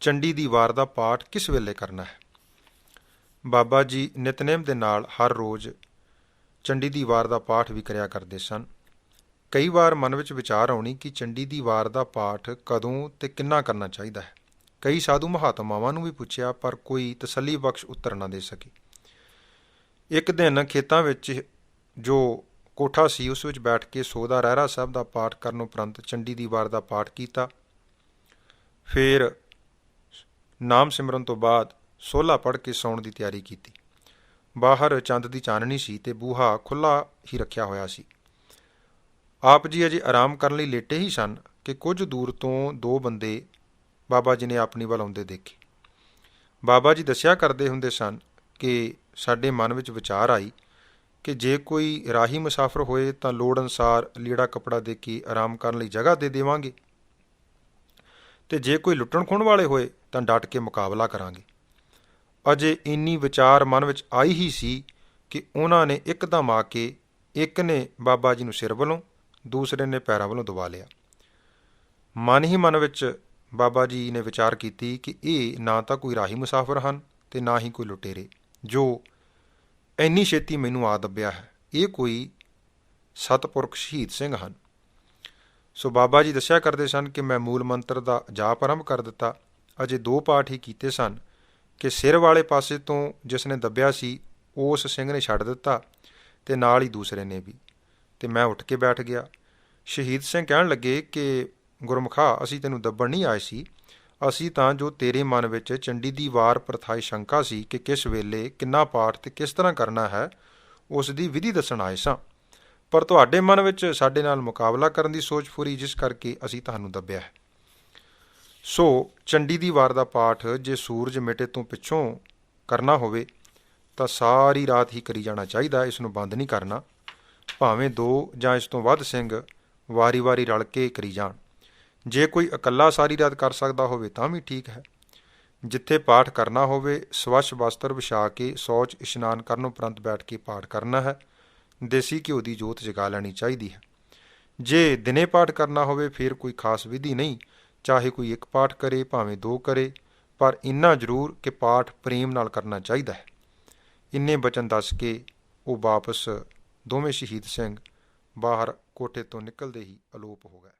ਚੰਡੀ ਦੀ ਵਾਰ ਦਾ ਪਾਠ ਕਿਸ ਵੇਲੇ ਕਰਨਾ ਹੈ? ਬਾਬਾ ਜੀ ਨਿਤਨੇਮ ਦੇ ਨਾਲ ਹਰ ਰੋਜ਼ ਚੰਡੀ ਦੀ ਵਾਰ ਦਾ ਪਾਠ ਵੀ ਕਰਿਆ ਕਰਦੇ ਸਨ। ਕਈ ਵਾਰ ਮਨ ਵਿੱਚ ਵਿਚਾਰ ਆਉਣੀ ਕਿ ਚੰਡੀ ਦੀ ਵਾਰ ਦਾ ਪਾਠ ਕਦੋਂ ਤੇ ਕਿੰਨਾ ਕਰਨਾ ਚਾਹੀਦਾ ਹੈ। ਕਈ ਸਾਧੂ ਮਹਾਤਮਾਵਾਂ ਨੂੰ ਵੀ ਪੁੱਛਿਆ, ਪਰ ਕੋਈ ਤਸੱਲੀ ਬਖਸ਼ ਉੱਤਰ ਨਾ ਦੇ ਸਕੀ। ਇੱਕ ਦਿਨ ਖੇਤਾਂ ਵਿੱਚ ਜੋ ਕੋਠਾ ਸੀ, ਉਸ ਵਿੱਚ ਬੈਠ ਕੇ ਸੋਦਾ ਰਹਿਰਾ ਸਾਹਿਬ ਦਾ ਪਾਠ ਕਰਨ ਉਪਰੰਤ ਚੰਡੀ ਦੀ ਵਾਰ ਦਾ ਪਾਠ ਕੀਤਾ। ਫਿਰ ਨਾਮ ਸਿਮਰਨ ਤੋਂ ਬਾਅਦ ਸੋਲਾ ਪੜ੍ਹ ਕੇ ਸੌਣ ਦੀ ਤਿਆਰੀ ਕੀਤੀ। ਬਾਹਰ ਚੰਦ ਦੀ ਚਾਨਣੀ ਸੀ ਤੇ ਬੂਹਾ ਖੁੱਲਾ ਹੀ ਰੱਖਿਆ ਹੋਇਆ ਸੀ। ਆਪ ਜੀ ਅਜੇ ਆਰਾਮ ਕਰਨ ਲਈ ਲੇਟੇ ਹੀ ਸਨ ਕਿ ਕੁਝ ਦੂਰ ਤੋਂ ਦੋ ਬੰਦੇ ਬਾਬਾ ਜੀ ਨੇ ਆਪਣੀ ਵੱਲ ਆਉਂਦੇ ਦੇਖੇ। ਬਾਬਾ ਜੀ ਦੱਸਿਆ ਕਰਦੇ ਹੁੰਦੇ ਸਨ ਕਿ ਸਾਡੇ ਮਨ ਵਿੱਚ ਵਿਚਾਰ ਆਈ ਕਿ ਜੇ ਕੋਈ ਰਾਹੀ ਮੁਸਾਫਰ ਹੋਏ ਤਾਂ ਲੋੜ ਅਨਸਾਰ ਲੀੜਾ ਕਪੜਾ ਦੇ ਕੇ ਆਰਾਮ ਕਰਨ ਲਈ ਜਗ੍ਹਾ ਦੇ ਦੇਵਾਂਗੇ। ਤੇ ਜੇ ਕੋਈ ਲੁੱਟਣ ਖੋਣ ਵਾਲੇ ਹੋਏ ਤਾਂ ਡਟ ਕੇ ਮੁਕਾਬਲਾ ਕਰਾਂਗੇ। ਅਜੇ ਇੰਨੀ ਵਿਚਾਰ ਮਨ ਵਿੱਚ ਆਈ ਹੀ ਸੀ ਕਿ ਉਹਨਾਂ ਨੇ ਇੱਕਦਮ ਆ ਕੇ ਇੱਕ ਨੇ ਬਾਬਾ ਜੀ ਨੂੰ ਸਿਰ ਵੱਲੋਂ, ਦੂਸਰੇ ਨੇ ਪੈਰਾਂ ਵੱਲੋਂ ਦਬਾ ਲਿਆ। ਮਨ ਹੀ ਮਨ ਵਿੱਚ ਬਾਬਾ ਜੀ ਨੇ ਵਿਚਾਰ ਕੀਤੀ ਕਿ ਇਹ ਨਾ ਤਾਂ ਕੋਈ ਰਾਹੀ ਮੁਸਾਫਰ ਹਨ ਤੇ ਨਾ ਹੀ ਕੋਈ ਲੁਟੇਰੇ। ਜੋ ਇੰਨੀ ਛੇਤੀ ਮੈਨੂੰ ਆ ਦੱਬਿਆ ਹੈ, ਇਹ ਕੋਈ ਸਤਪੁਰਖ ਸ਼ਹੀਦ ਸਿੰਘ ਹਨ। ਸੋ ਬਾਬਾ ਜੀ ਦੱਸਿਆ ਕਰਦੇ ਸਨ ਕਿ ਮੈਂ ਮੂਲ ਮੰਤਰ ਦਾ ਜਾਪ ਆਰੰਭ ਕਰ ਦਿੱਤਾ। ਅਜੇ ਦੋ ਪਾਠ ਹੀ ਕੀਤੇ ਸਨ ਕਿ ਸਿਰ ਵਾਲੇ ਪਾਸੇ ਤੋਂ ਜਿਸ ਨੇ ਦੱਬਿਆ ਸੀ, ਉਸ ਸਿੰਘ ਨੇ ਛੱਡ ਦਿੱਤਾ ਤੇ ਨਾਲ ਹੀ ਦੂਸਰੇ ਨੇ ਵੀ। ਤੇ ਮੈਂ ਉੱਠ ਕੇ ਬੈਠ ਗਿਆ। ਸ਼ਹੀਦ ਸਿੰਘ ਕਹਿਣ ਲੱਗੇ ਕਿ, ਗੁਰਮੁਖਾ, ਅਸੀਂ ਤੈਨੂੰ ਦੱਬਣ ਨਹੀਂ ਆਏ ਸੀ। ਅਸੀਂ ਤਾਂ ਜੋ ਤੇਰੇ ਮਨ ਵਿੱਚ ਚੰਡੀ ਦੀ ਵਾਰ ਪ੍ਰਥਾਈ ਸ਼ੰਕਾ ਸੀ ਕਿ ਕਿਸ ਵੇਲੇ ਕਿੰਨਾ ਪਾਠ ਤੇ ਕਿਸ ਤਰ੍ਹਾਂ ਕਰਨਾ ਹੈ, ਉਸ ਦੀ ਵਿਧੀ ਦੱਸਣ ਆਏ ਸਾਂ। ਪਰ ਤੁਹਾਡੇ ਮਨ ਵਿੱਚ ਸਾਡੇ ਨਾਲ ਮੁਕਾਬਲਾ ਕਰਨ ਦੀ ਸੋਚ ਫੁਰੀ ਜਿਸ ਕਰਕੇ ਅਸੀਂ ਤੁਹਾਨੂੰ ਦੱਬਿਆ ਹੈ। ਸੋ ਚੰਡੀ ਦੀ ਵਾਰ ਦਾ ਪਾਠ ਜੇ ਸੂਰਜ ਮਿਟੇ ਤੋਂ ਪਿੱਛੋਂ ਕਰਨਾ ਹੋਵੇ, ਤਾਂ ਸਾਰੀ ਰਾਤ ਹੀ ਕਰੀ ਜਾਣਾ ਚਾਹੀਦਾ, ਇਸ ਨੂੰ ਬੰਦ ਨਹੀਂ ਕਰਨਾ। ਭਾਵੇਂ ਦੋ ਜਾਂ ਇਸ ਤੋਂ ਵੱਧ ਸਿੰਘ ਵਾਰੀ-ਵਾਰੀ ਰਲ ਕੇ ਕਰੀ ਜਾਣ। ਜੇ ਕੋਈ ਇਕੱਲਾ ਸਾਰੀ ਰਾਤ ਕਰ ਸਕਦਾ ਹੋਵੇ, ਤਾਂ ਵੀ ਠੀਕ ਹੈ। ਜਿੱਥੇ ਪਾਠ ਕਰਨਾ ਹੋਵੇ, ਸਵੱਛ ਵਸਤਰ ਵਿਛਾ ਕੇ ਸੌਚ ਇਸ਼ਨਾਨ ਕਰਨ ਉਪਰੰਤ ਬੈਠ ਕੇ ਪਾਠ ਕਰਨਾ ਹੈ, ਦੇਸੀ ਘਿਓ ਦੀ ਜੋਤ ਜਗਾ ਲੈਣੀ ਚਾਹੀਦੀ ਹੈ। ਜੇ ਦਿਨੇ ਪਾਠ ਕਰਨਾ ਹੋਵੇ, ਫਿਰ ਕੋਈ ਖਾਸ ਵਿਧੀ ਨਹੀਂ ਚਾਹੇ ਕੋਈ ਇੱਕ ਪਾਠ ਕਰੇ, ਭਾਵੇਂ ਦੋ ਕਰੇ, ਪਰ ਇੰਨਾ ਜ਼ਰੂਰ ਕਿ ਪਾਠ ਪ੍ਰੇਮ ਨਾਲ ਕਰਨਾ ਚਾਹੀਦਾ ਹੈ। ਇੰਨੇ ਬਚਨ ਦੱਸ ਕੇ ਉਹ ਵਾਪਸ ਦੋਵੇਂ ਸ਼ਹੀਦ ਸਿੰਘ ਬਾਹਰ ਕੋਠੇ ਤੋਂ ਨਿਕਲਦੇ ਹੀ ਅਲੋਪ ਹੋ ਗਏ।